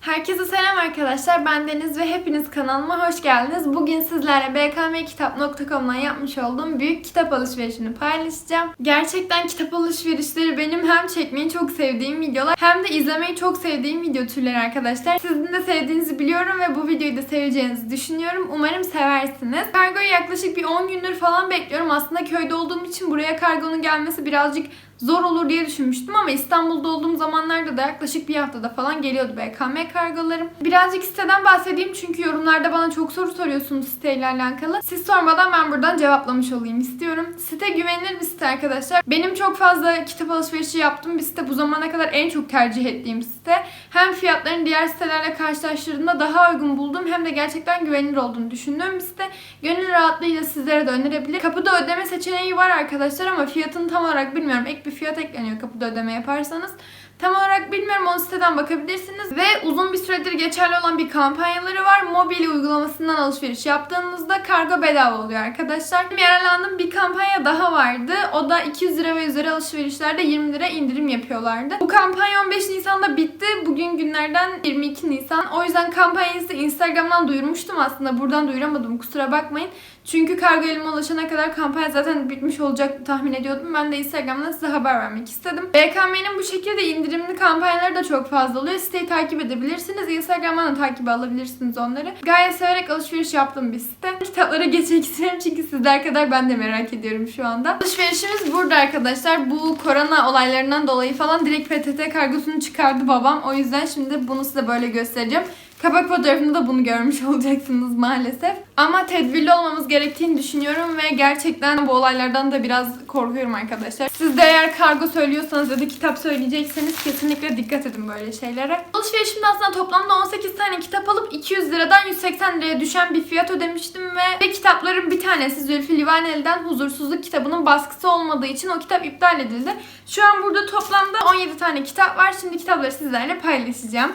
Herkese selam arkadaşlar. Ben Deniz ve hepiniz kanalıma hoş geldiniz. Bugün sizlerle bkmkitap.com'dan yapmış olduğum büyük kitap alışverişini paylaşacağım. Gerçekten kitap alışverişleri benim hem çekmeyi çok sevdiğim videolar hem de izlemeyi çok sevdiğim video türleri arkadaşlar. Sizin de sevdiğinizi biliyorum ve bu videoyu da seveceğinizi düşünüyorum. Umarım seversiniz. Kargoyu yaklaşık bir 10 gündür falan bekliyorum. Aslında köyde olduğum için buraya kargonun gelmesi birazcık zor olur diye düşünmüştüm ama İstanbul'da olduğum zamanlarda da yaklaşık bir haftada falan geliyordu BKM kargolarım. Birazcık siteden bahsedeyim çünkü yorumlarda bana çok soru soruyorsunuz siteyle alakalı. Siz sormadan ben buradan cevaplamış olayım istiyorum. Site güvenilir bir site arkadaşlar. Benim çok fazla kitap alışverişi yaptığım bir site. Bu zamana kadar en çok tercih ettiğim site. Hem fiyatların diğer sitelerle karşılaştırdığımda daha uygun buldum hem de gerçekten güvenilir olduğunu düşündüğüm bir site. Gönül rahatlığıyla sizlere de önerebilir. Kapıda ödeme seçeneği var arkadaşlar ama fiyatını tam olarak bilmiyorum. Bir fiyat ekleniyor kapıda ödeme yaparsanız. Tam olarak bilmiyorum o siteden bakabilirsiniz. Ve uzun bir süredir geçerli olan bir kampanyaları var. Mobil uygulamasından alışveriş yaptığınızda kargo bedava oluyor arkadaşlar. Yararlandığım bir kampanya daha vardı. O da 200 lira ve üzeri alışverişlerde 20 lira indirim yapıyorlardı. Bu kampanya 15 Nisan'da bitti. Bugün günlerden 22 Nisan. O yüzden kampanyayı size Instagram'dan duyurmuştum aslında. Buradan duyuramadım kusura bakmayın. Çünkü kargo elime ulaşana kadar kampanya zaten bitmiş olacak tahmin ediyordum. Ben de Instagram'dan size haber vermek istedim. BKM'nin bu şekilde indirimli kampanyaları da çok fazla oluyor. Siteyi takip edebilirsiniz. Instagram'dan da takip alabilirsiniz onları. Gayet severek alışveriş yaptığım bir site. Kitaplara geçmek istiyorum çünkü sizler kadar ben de merak ediyorum şu anda. Alışverişimiz burada arkadaşlar. Bu korona olaylarından dolayı falan direkt PTT kargosunu çıkardı babam. O yüzden şimdi bunu size böyle göstereceğim. Kapak fotoğrafında da bunu görmüş olacaksınız maalesef. Ama tedbirli olmamız gerektiğini düşünüyorum ve gerçekten bu olaylardan da biraz korkuyorum arkadaşlar. Siz de eğer kargo söylüyorsanız ya da kitap söyleyecekseniz kesinlikle dikkat edin böyle şeylere. Alışverişimde aslında toplamda 18 tane kitap alıp 200 liradan 180 liraya düşen bir fiyat ödemiştim ve, ve kitapların bir tanesi Zülfü Livaneli'den Huzursuzluk kitabının baskısı olmadığı için o kitap iptal edildi. Şu an burada toplamda 17 tane kitap var. Şimdi kitapları sizlerle paylaşacağım.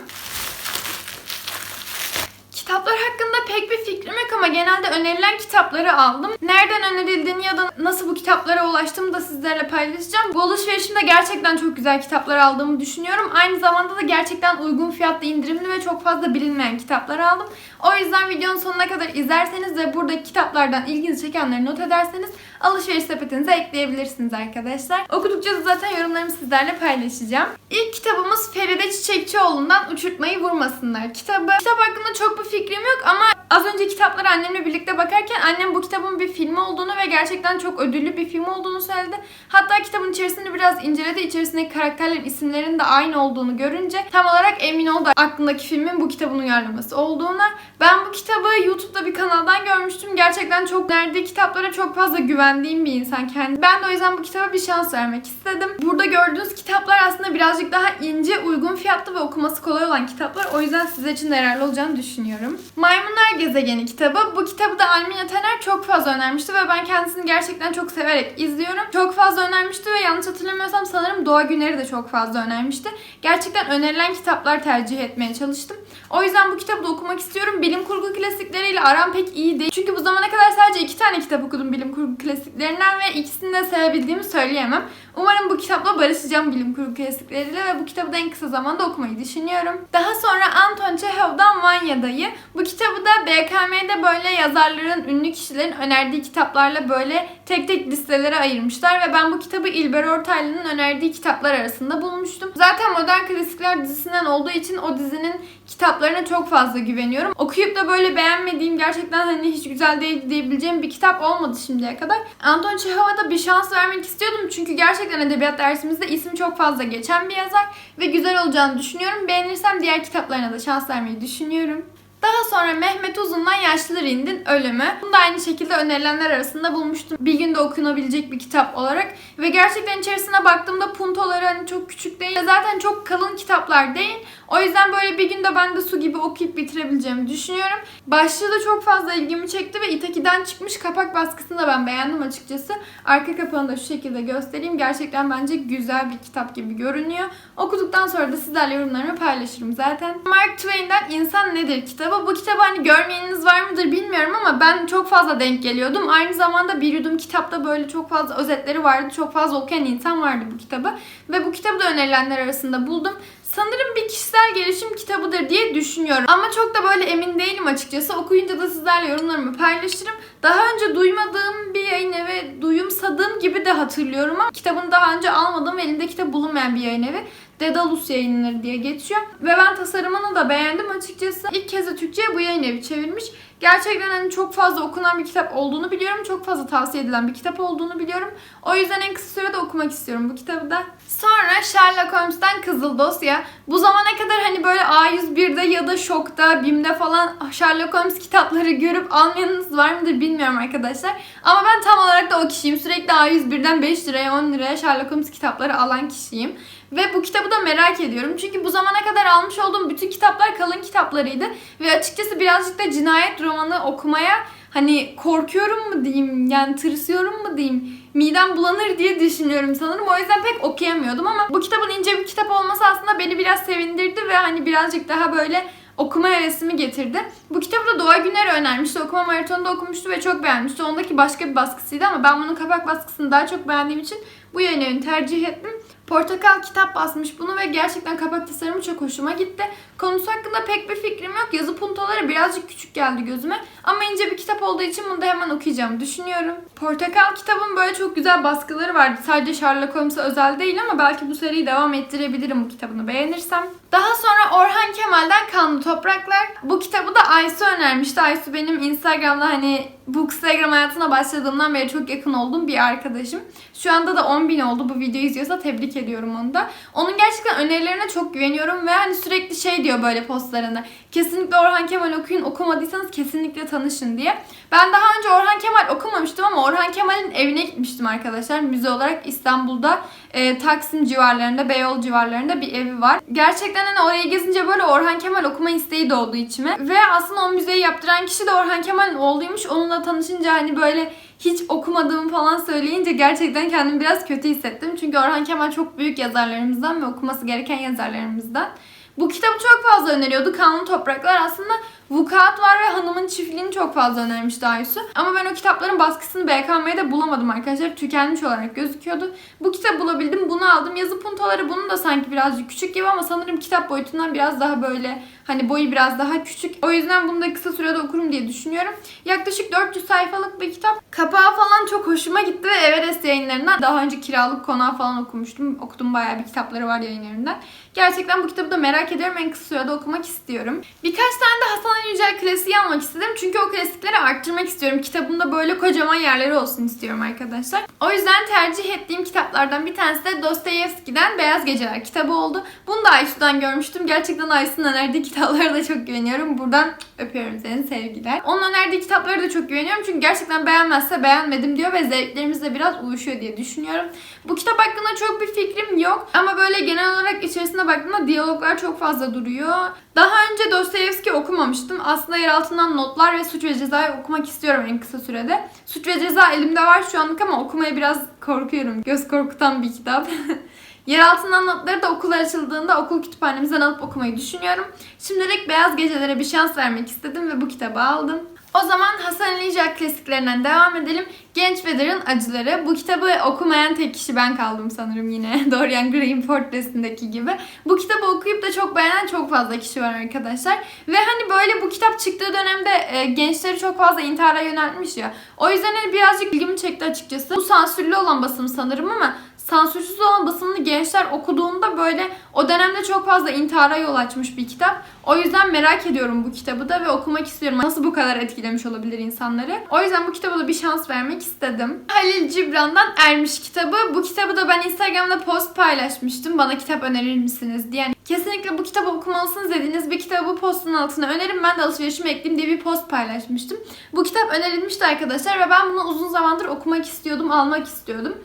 Kitaplar hakkında pek bir fikrim yok ama genelde önerilen kitapları aldım. Nereden önerildiğini ya da nasıl bu kitaplara ulaştığımı da sizlerle paylaşacağım. Bu alışverişimde gerçekten çok güzel kitaplar aldığımı düşünüyorum. Aynı zamanda da gerçekten uygun fiyatlı indirimli ve çok fazla bilinmeyen kitaplar aldım. O yüzden videonun sonuna kadar izlerseniz ve buradaki kitaplardan ilginizi çekenleri not ederseniz alışveriş sepetinize ekleyebilirsiniz arkadaşlar. Okudukça da zaten yorumlarımı sizlerle paylaşacağım. İlk kitabımız Feride Çiçekçioğlu'ndan Uçurtmayı Vurmasınlar kitabı. Kitap hakkında çok bir fikrim yok ama az önce kitapları annemle birlikte bakarken annem bu kitabın bir film olduğunu ve gerçekten çok ödüllü bir film olduğunu söyledi. Hatta kitabın içerisini biraz inceledi. İçerisindeki karakterlerin isimlerinin de aynı olduğunu görünce tam olarak emin oldu aklındaki filmin bu kitabın uyarlaması olduğuna. Ben bu kitabı YouTube'da bir kanaldan görmüştüm. Gerçekten çok nerede kitaplara çok fazla güvendiğim bir insan kendi. Ben de o yüzden bu kitaba bir şans vermek istedim. Burada gördüğünüz kitaplar aslında birazcık daha ince, uygun fiyatlı ve okuması kolay olan kitaplar. O yüzden size için yararlı olacağını düşünüyorum. Maymunlar Gezegeni kitabı. Bu kitabı da Almina Tener çok fazla önermişti ve ben kendisini gerçekten çok severek izliyorum. Çok fazla önermişti ve yanlış hatırlamıyorsam sanırım Doğa Güneri de çok fazla önermişti. Gerçekten önerilen kitaplar tercih etmeye çalıştım. O yüzden bu kitabı da okumak istiyorum. Bilim kurgu klasikleriyle aram pek iyi değil. Çünkü bu zamana kadar sadece iki tane kitap okudum bilim kurgu klasiklerinden ve ikisini de sevebildiğimi söyleyemem. Umarım bu kitapla barışacağım bilim kurgu klasikleriyle ve bu kitabı da en kısa zamanda okumayı düşünüyorum. Daha sonra Anton Çehov'dan Vanya'dayı. Bu kitabı da BKM'de böyle yazarların, ünlü kişilerin önerdiği kitaplarla böyle tek tek listelere ayırmışlar ve ben bu kitabı İlber Ortaylı'nın önerdiği kitaplar arasında bulmuştum. Zaten Modern Klasikler dizisinden olduğu için o dizinin kitaplarına çok fazla güveniyorum. Okuyup da böyle beğenmediğim gerçekten hani hiç güzel değil diyebileceğim bir kitap olmadı şimdiye kadar. Anton Çehov'a da bir şans vermek istiyordum çünkü gerçekten edebiyat dersimizde ismi çok fazla geçen bir yazar ve güzel olacağını düşünüyorum. Beğenirsem diğer kitaplarına da şans vermeyi düşünüyorum. Daha sonra Mehmet Uzun'dan Yaşlı Rind'in Ölümü. Bunu da aynı şekilde önerilenler arasında bulmuştum. Bir günde okunabilecek bir kitap olarak. Ve gerçekten içerisine baktığımda puntoları hani çok küçük değil. Zaten çok kalın kitaplar değil. O yüzden böyle bir günde ben de su gibi okuyup bitirebileceğimi düşünüyorum. Başlığı da çok fazla ilgimi çekti ve Itaki'den çıkmış kapak baskısını da ben beğendim açıkçası. Arka kapağını da şu şekilde göstereyim. Gerçekten bence güzel bir kitap gibi görünüyor. Okuduktan sonra da sizlerle yorumlarımı paylaşırım zaten. Mark Twain'den İnsan Nedir kitabı. Kitabı. Bu kitabı hani görmeyeniniz var mıdır bilmiyorum ama ben çok fazla denk geliyordum. Aynı zamanda bir yudum kitapta böyle çok fazla özetleri vardı. Çok fazla okuyan insan vardı bu kitabı. Ve bu kitabı da önerilenler arasında buldum. Sanırım bir kişisel gelişim kitabıdır diye düşünüyorum. Ama çok da böyle emin değilim açıkçası. Okuyunca da sizlerle yorumlarımı paylaşırım. Daha önce duymadığım bir yayın evi, duyumsadığım gibi de hatırlıyorum ama kitabını daha önce almadığım ve elimde kitap bulunmayan bir yayın evi. Dedalus yayınları diye geçiyor. Ve ben tasarımını da beğendim açıkçası. İlk kez de Türkçe'ye bu yayın evi çevirmiş. Gerçekten hani çok fazla okunan bir kitap olduğunu biliyorum. Çok fazla tavsiye edilen bir kitap olduğunu biliyorum. O yüzden en kısa sürede okumak istiyorum bu kitabı da. Sonra Sherlock Holmes'ten Kızıl Dosya. Bu zamana kadar hani böyle A101'de ya da Şok'ta, BİM'de falan Sherlock Holmes kitapları görüp almayanınız var mıdır bilmiyorum arkadaşlar. Ama ben tam olarak da o kişiyim. Sürekli A101'den 5 liraya 10 liraya Sherlock Holmes kitapları alan kişiyim. Ve bu kitabı da merak ediyorum. Çünkü bu zamana kadar almış olduğum bütün kitaplar kalın kitaplarıydı. Ve açıkçası birazcık da cinayet romanı okumaya hani korkuyorum mu diyeyim yani tırsıyorum mu diyeyim midem bulanır diye düşünüyorum sanırım. O yüzden pek okuyamıyordum ama bu kitabın ince bir kitap olması aslında beni biraz sevindirdi ve hani birazcık daha böyle okuma hevesimi getirdi. Bu kitabı da Doğa Güner önermişti. Okuma maratonunda okumuştu ve çok beğenmişti. Ondaki başka bir baskısıydı ama ben bunun kapak baskısını daha çok beğendiğim için bu yayın tercih ettim. Portakal kitap basmış bunu ve gerçekten kapak tasarımı çok hoşuma gitti. Konusu hakkında pek bir fikrim yok. Yazı puntoları birazcık küçük geldi gözüme. Ama ince bir kitap olduğu için bunu da hemen okuyacağım düşünüyorum. Portakal kitabın böyle çok güzel baskıları vardı. Sadece Sherlock Holmes'a özel değil ama belki bu seriyi devam ettirebilirim bu kitabını beğenirsem. Daha sonra Orhan Kemal'den Kanlı Topraklar. Bu kitabı da Aysu önermişti. Aysu benim Instagram'da hani bu Instagram hayatına başladığımdan beri çok yakın olduğum bir arkadaşım. Şu anda da 10.000 oldu bu videoyu izliyorsa tebrik ediyorum onu da. Onun gerçekten önerilerine çok güveniyorum ve hani sürekli şey diyor böyle postlarında. Kesinlikle Orhan Kemal okuyun okumadıysanız kesinlikle tanışın diye. Ben daha önce Orhan Kemal okumamıştım ama Orhan Kemal'in evine gitmiştim arkadaşlar. Müze olarak İstanbul'da e, Taksim civarlarında, Beyoğlu civarlarında bir evi var. Gerçekten hani orayı gezince böyle Orhan Kemal okuma isteği doğdu içime. Ve aslında o müzeyi yaptıran kişi de Orhan Kemal'in oğluymuş. Onunla tanışınca hani böyle hiç okumadığımı falan söyleyince gerçekten kendimi biraz kötü hissettim. Çünkü Orhan Kemal çok büyük yazarlarımızdan ve okuması gereken yazarlarımızdan. Bu kitabı çok fazla öneriyordu. Kanlı Topraklar aslında Vukuat var ve Hanımın Çiftliği'ni çok fazla önermişti Aysu. Ama ben o kitapların baskısını BKM'de bulamadım arkadaşlar. Tükenmiş olarak gözüküyordu. Bu kitabı bulabildim. Bunu aldım. Yazı puntoları bunun da sanki birazcık küçük gibi ama sanırım kitap boyutundan biraz daha böyle hani boyu biraz daha küçük. O yüzden bunu da kısa sürede okurum diye düşünüyorum. Yaklaşık 400 sayfalık bir kitap. Kapağı falan çok hoşuma gitti ve Everest yayınlarından daha önce kiralık konağı falan okumuştum. Okudum bayağı bir kitapları var yayınlarından. Gerçekten bu kitabı da merak ediyorum. En kısa sürede okumak istiyorum. Birkaç tane de Hasan Ali Yücel klasiği almak istedim. Çünkü o klasikleri arttırmak istiyorum. Kitabımda böyle kocaman yerleri olsun istiyorum arkadaşlar. O yüzden tercih ettiğim kitaplardan bir tanesi de Dostoyevski'den Beyaz Geceler kitabı oldu. Bunu da Aysu'dan görmüştüm. Gerçekten Aysu'nun önerdiği kitaplara da çok güveniyorum. Buradan öpüyorum seni sevgiler. Onun önerdiği kitaplara da çok güveniyorum. Çünkü gerçekten beğenmezse beğenmedim diyor ve zevklerimizle biraz uyuşuyor diye düşünüyorum. Bu kitap hakkında çok bir fikrim yok. Ama böyle genel olarak içerisine baktığımda diyaloglar çok fazla duruyor. Daha önce Dostoyevski okumamıştım. Aslında yer altından notlar ve suç ve cezayı okumak istiyorum en kısa sürede. Suç ve ceza elimde var şu anlık ama okumaya biraz korkuyorum. Göz korkutan bir kitap. Yer altından notları da okullar açıldığında okul kütüphanemizden alıp okumayı düşünüyorum. Şimdilik Beyaz Gecelere bir şans vermek istedim ve bu kitabı aldım. O zaman Hasan Ali Yücel klasiklerinden devam edelim. Genç Vedar'ın Acıları. Bu kitabı okumayan tek kişi ben kaldım sanırım yine. Dorian Gray'in portresindeki gibi. Bu kitabı okuyup da çok beğenen çok fazla kişi var arkadaşlar. Ve hani böyle bu kitap çıktığı dönemde e, gençleri çok fazla intihara yöneltmiş ya. O yüzden hani birazcık ilgimi çekti açıkçası. Bu sansürlü olan basım sanırım ama sansürsüz olan basımını gençler okuduğunda böyle o dönemde çok fazla intihara yol açmış bir kitap. O yüzden merak ediyorum bu kitabı da ve okumak istiyorum. Nasıl bu kadar etkilemiş olabilir insanları? O yüzden bu kitaba da bir şans vermek istedim. Halil Cibran'dan Ermiş kitabı. Bu kitabı da ben Instagram'da post paylaşmıştım. Bana kitap önerir misiniz diye. Yani kesinlikle bu kitabı okumalısınız dediğiniz bir kitabı postun altına önerin. Ben de alışverişime ekleyeyim diye bir post paylaşmıştım. Bu kitap önerilmişti arkadaşlar ve ben bunu uzun zamandır okumak istiyordum, almak istiyordum.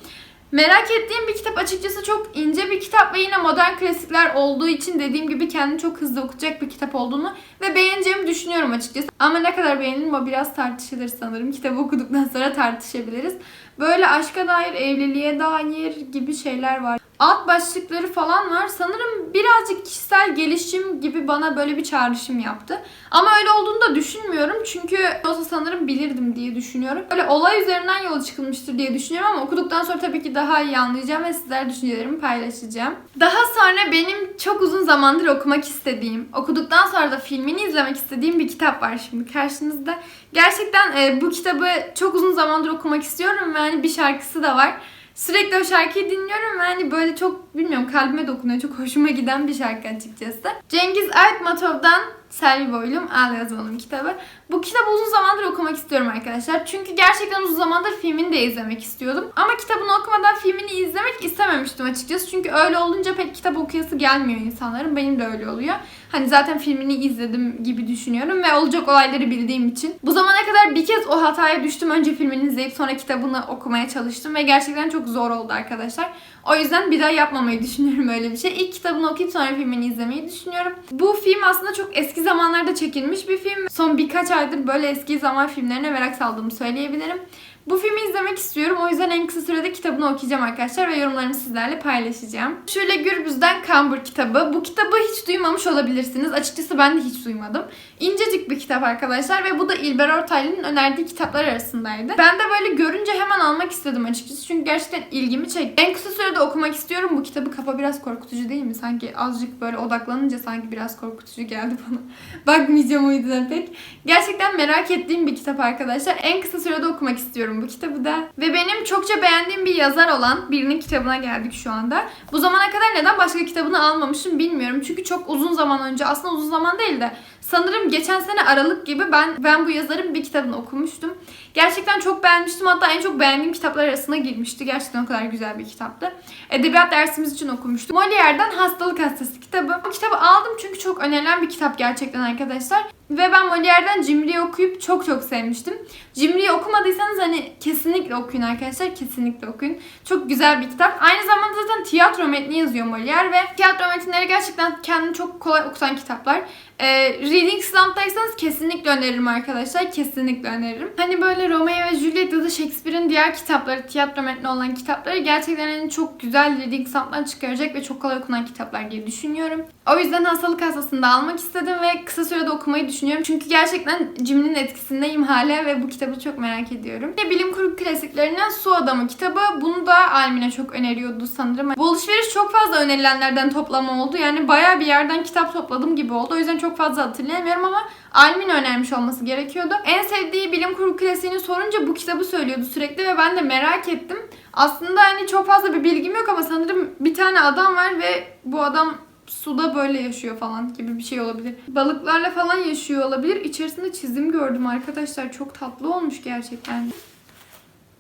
Merak ettiğim bir kitap açıkçası çok ince bir kitap ve yine modern klasikler olduğu için dediğim gibi kendini çok hızlı okuyacak bir kitap olduğunu ve beğeneceğimi düşünüyorum açıkçası. Ama ne kadar beğenirim o biraz tartışılır sanırım. Kitabı okuduktan sonra tartışabiliriz. Böyle aşka dair, evliliğe dair gibi şeyler var. Alt başlıkları falan var. Sanırım birazcık kişisel gelişim gibi bana böyle bir çağrışım yaptı. Ama öyle olduğunu da düşünmüyorum. Çünkü olsa sanırım bilirdim diye düşünüyorum. Böyle olay üzerinden yola çıkılmıştır diye düşünüyorum ama okuduktan sonra tabii ki daha iyi anlayacağım ve sizlerle düşüncelerimi paylaşacağım. Daha sonra benim çok uzun zamandır okumak istediğim, okuduktan sonra da filmini izlemek istediğim bir kitap var şimdi karşınızda. Gerçekten e, bu kitabı çok uzun zamandır okumak istiyorum ve hani bir şarkısı da var. Sürekli o şarkıyı dinliyorum ve hani böyle çok bilmiyorum kalbime dokunuyor. Çok hoşuma giden bir şarkı açıkçası. Cengiz Aytmatov'dan Selvi Boylum Al Yazmalım kitabı. Bu kitabı uzun zamandır okumak istiyorum arkadaşlar. Çünkü gerçekten uzun zamandır filmini de izlemek istiyordum. Ama kitabını okumadan filmini izlemek istememiştim açıkçası. Çünkü öyle olunca pek kitap okuyası gelmiyor insanların. Benim de öyle oluyor. Hani zaten filmini izledim gibi düşünüyorum ve olacak olayları bildiğim için. Bu zamana kadar bir kez o hataya düştüm. Önce filmini izleyip sonra kitabını okumaya çalıştım ve gerçekten çok zor oldu arkadaşlar. O yüzden bir daha yapmamayı düşünüyorum öyle bir şey. İlk kitabını okuyup sonra filmini izlemeyi düşünüyorum. Bu film aslında çok eski zamanlarda çekilmiş bir film. Son birkaç aydır böyle eski zaman filmlerine merak saldığımı söyleyebilirim. Bu filmi izlemek istiyorum. O yüzden en kısa sürede kitabını okuyacağım arkadaşlar ve yorumlarımı sizlerle paylaşacağım. Şöyle Gürbüz'den Kambur kitabı. Bu kitabı hiç duymamış olabilirsiniz. Açıkçası ben de hiç duymadım. İncecik bir kitap arkadaşlar ve bu da İlber Ortaylı'nın önerdiği kitaplar arasındaydı. Ben de böyle görünce hemen almak istedim açıkçası. Çünkü gerçekten ilgimi çekti. En kısa sürede okumak istiyorum bu kitabı. Kafa biraz korkutucu değil mi? Sanki azıcık böyle odaklanınca sanki biraz korkutucu geldi bana. Bakmayacağım o yüzden pek. Gerçekten merak ettiğim bir kitap arkadaşlar. En kısa sürede okumak istiyorum bu kitabı da. Ve benim çokça beğendiğim bir yazar olan birinin kitabına geldik şu anda. Bu zamana kadar neden başka kitabını almamışım bilmiyorum. Çünkü çok uzun zaman önce aslında uzun zaman değil de sanırım geçen sene Aralık gibi ben ben bu yazarın bir kitabını okumuştum. Gerçekten çok beğenmiştim. Hatta en çok beğendiğim kitaplar arasına girmişti. Gerçekten o kadar güzel bir kitaptı. Edebiyat dersimiz için okumuştum. Molière'den Hastalık Hastası kitabı. Bu kitabı aldım çünkü çok önerilen bir kitap gerçekten arkadaşlar. Ve ben Molière'den Cimri'yi okuyup çok çok sevmiştim. Cimri'yi okumadıysanız hani kesinlikle okuyun arkadaşlar. Kesinlikle okuyun. Çok güzel bir kitap. Aynı zamanda zaten tiyatro metni yazıyor Molière ve tiyatro metinleri gerçekten kendini çok kolay okutan kitaplar. Ee, Reading Slump'taysanız kesinlikle öneririm arkadaşlar. Kesinlikle öneririm. Hani böyle Romeo ve Juliet ya da Shakespeare'in diğer kitapları, tiyatro metni olan kitapları gerçekten hani çok güzel Reading Slump'tan çıkaracak ve çok kolay okunan kitaplar diye düşünüyorum. O yüzden hastalık hastasında almak istedim ve kısa sürede okumayı düşünüyorum. Çünkü gerçekten Cimri'nin etkisindeyim hala ve bu kitabı çok merak ediyorum. Ve bilim kurgu klasiklerinden Su Adamı kitabı. Bunu da Almine çok öneriyordu sanırım. Bu alışveriş çok fazla önerilenlerden toplama oldu. Yani bayağı bir yerden kitap topladım gibi oldu. O yüzden çok fazla hatırlayamıyorum ama Almin önermiş olması gerekiyordu. En sevdiği bilim kurgu klasiğini sorunca bu kitabı söylüyordu sürekli ve ben de merak ettim. Aslında hani çok fazla bir bilgim yok ama sanırım bir tane adam var ve bu adam suda böyle yaşıyor falan gibi bir şey olabilir. Balıklarla falan yaşıyor olabilir. İçerisinde çizim gördüm arkadaşlar. Çok tatlı olmuş gerçekten.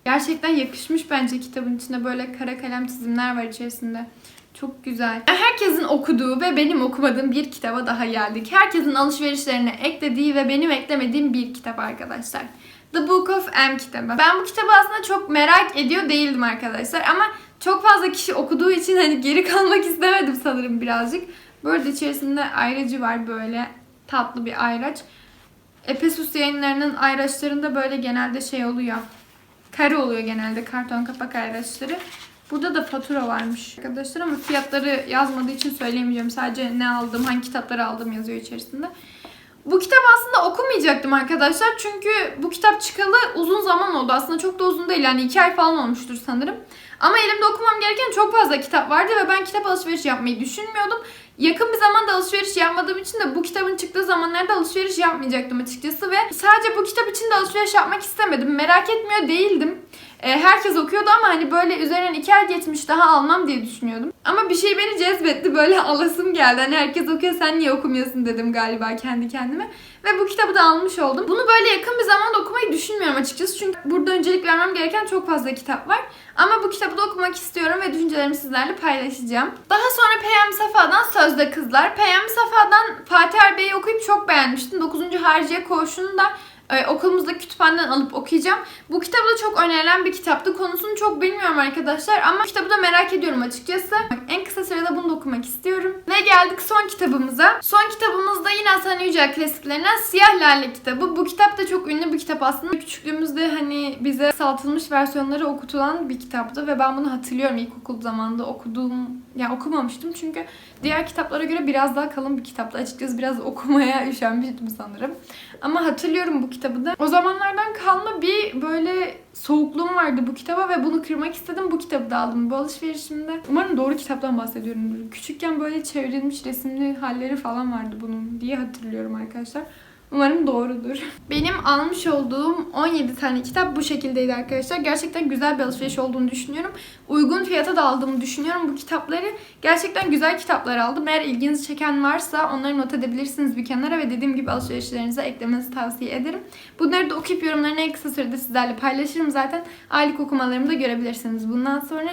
Gerçekten yakışmış bence kitabın içinde böyle kara kalem çizimler var içerisinde. Çok güzel. Herkesin okuduğu ve benim okumadığım bir kitaba daha geldik. Herkesin alışverişlerine eklediği ve benim eklemediğim bir kitap arkadaşlar. The Book of M kitabı. Ben bu kitabı aslında çok merak ediyor değildim arkadaşlar ama çok fazla kişi okuduğu için hani geri kalmak istemedim sanırım birazcık. Böyle içerisinde ayracı var böyle tatlı bir ayraç. Epesus yayınlarının ayraçlarında böyle genelde şey oluyor. Kare oluyor genelde karton kapak ayraçları. Burada da fatura varmış arkadaşlar ama fiyatları yazmadığı için söyleyemeyeceğim. Sadece ne aldım, hangi kitapları aldım yazıyor içerisinde. Bu kitabı aslında okumayacaktım arkadaşlar. Çünkü bu kitap çıkalı uzun zaman oldu. Aslında çok da uzun değil. Yani iki ay falan olmuştur sanırım. Ama elimde okumam gereken çok fazla kitap vardı ve ben kitap alışverişi yapmayı düşünmüyordum. Yakın bir zamanda alışveriş yapmadığım için de bu kitabın çıktığı zamanlarda alışveriş yapmayacaktım açıkçası ve sadece bu kitap için de alışveriş yapmak istemedim. Merak etmiyor değildim. E, herkes okuyordu ama hani böyle üzerinden iki ay geçmiş daha almam diye düşünüyordum. Ama bir şey beni cezbetti böyle alasım geldi. Hani herkes okuyor sen niye okumuyorsun dedim galiba kendi kendime. Ve bu kitabı da almış oldum. Bunu böyle yakın bir zamanda okumayı düşünmüyorum açıkçası. Çünkü burada öncelik vermem gereken çok fazla kitap var. Ama bu kitabı da okumak istiyorum ve düşüncelerimi sizlerle paylaşacağım. Daha sonra Peyami Safa'dan Sözde Kızlar. Peyami Safa'dan Fatih Erbe'yi okuyup çok beğenmiştim. 9. Harciye Koğuşu'nu da e, okulumuzda kütüphaneden alıp okuyacağım. Bu kitabı da çok önerilen bir kitaptı. Konusunu çok bilmiyorum arkadaşlar ama kitabı da merak ediyorum açıkçası. En kısa sürede bunu da okumak istiyorum. Ve geldik son kitabımıza. Son kitabımız da yine Hasan Yücel klasiklerinden Siyah Lale kitabı. Bu kitap da çok ünlü bir kitap aslında. Küçüklüğümüzde hani bize saltılmış versiyonları okutulan bir kitaptı ve ben bunu hatırlıyorum ilkokul zamanında okuduğum ya okumamıştım çünkü diğer kitaplara göre biraz daha kalın bir kitaptı. Açıkçası biraz okumaya üşenmiştim sanırım. Ama hatırlıyorum bu kitabı. O zamanlardan kalma bir böyle soğukluğum vardı bu kitaba ve bunu kırmak istedim. Bu kitabı da aldım bu alışverişimde. Umarım doğru kitaptan bahsediyorum. Küçükken böyle çevrilmiş resimli halleri falan vardı bunun diye hatırlıyorum arkadaşlar. Umarım doğrudur. Benim almış olduğum 17 tane kitap bu şekildeydi arkadaşlar. Gerçekten güzel bir alışveriş olduğunu düşünüyorum. Uygun fiyata da aldığımı düşünüyorum bu kitapları. Gerçekten güzel kitaplar aldım. Eğer ilginizi çeken varsa onları not edebilirsiniz bir kenara ve dediğim gibi alışverişlerinize eklemenizi tavsiye ederim. Bunları da okuyup yorumlarını en kısa sürede sizlerle paylaşırım zaten. Aylık okumalarımı da görebilirsiniz bundan sonra.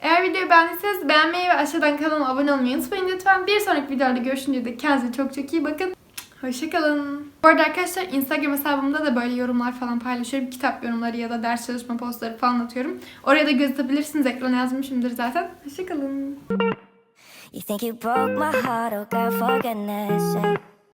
Eğer videoyu beğendiyseniz beğenmeyi ve aşağıdan kanalıma abone olmayı unutmayın lütfen. Bir sonraki videoda görüşünce de kendinize çok çok iyi bakın. Hoşçakalın. Bu arada arkadaşlar Instagram hesabımda da böyle yorumlar falan paylaşıyorum. Kitap yorumları ya da ders çalışma postları falan atıyorum. Oraya da göz atabilirsiniz. Ekrana yazmışımdır zaten. Hoşçakalın. You think you broke my heart, oh girl.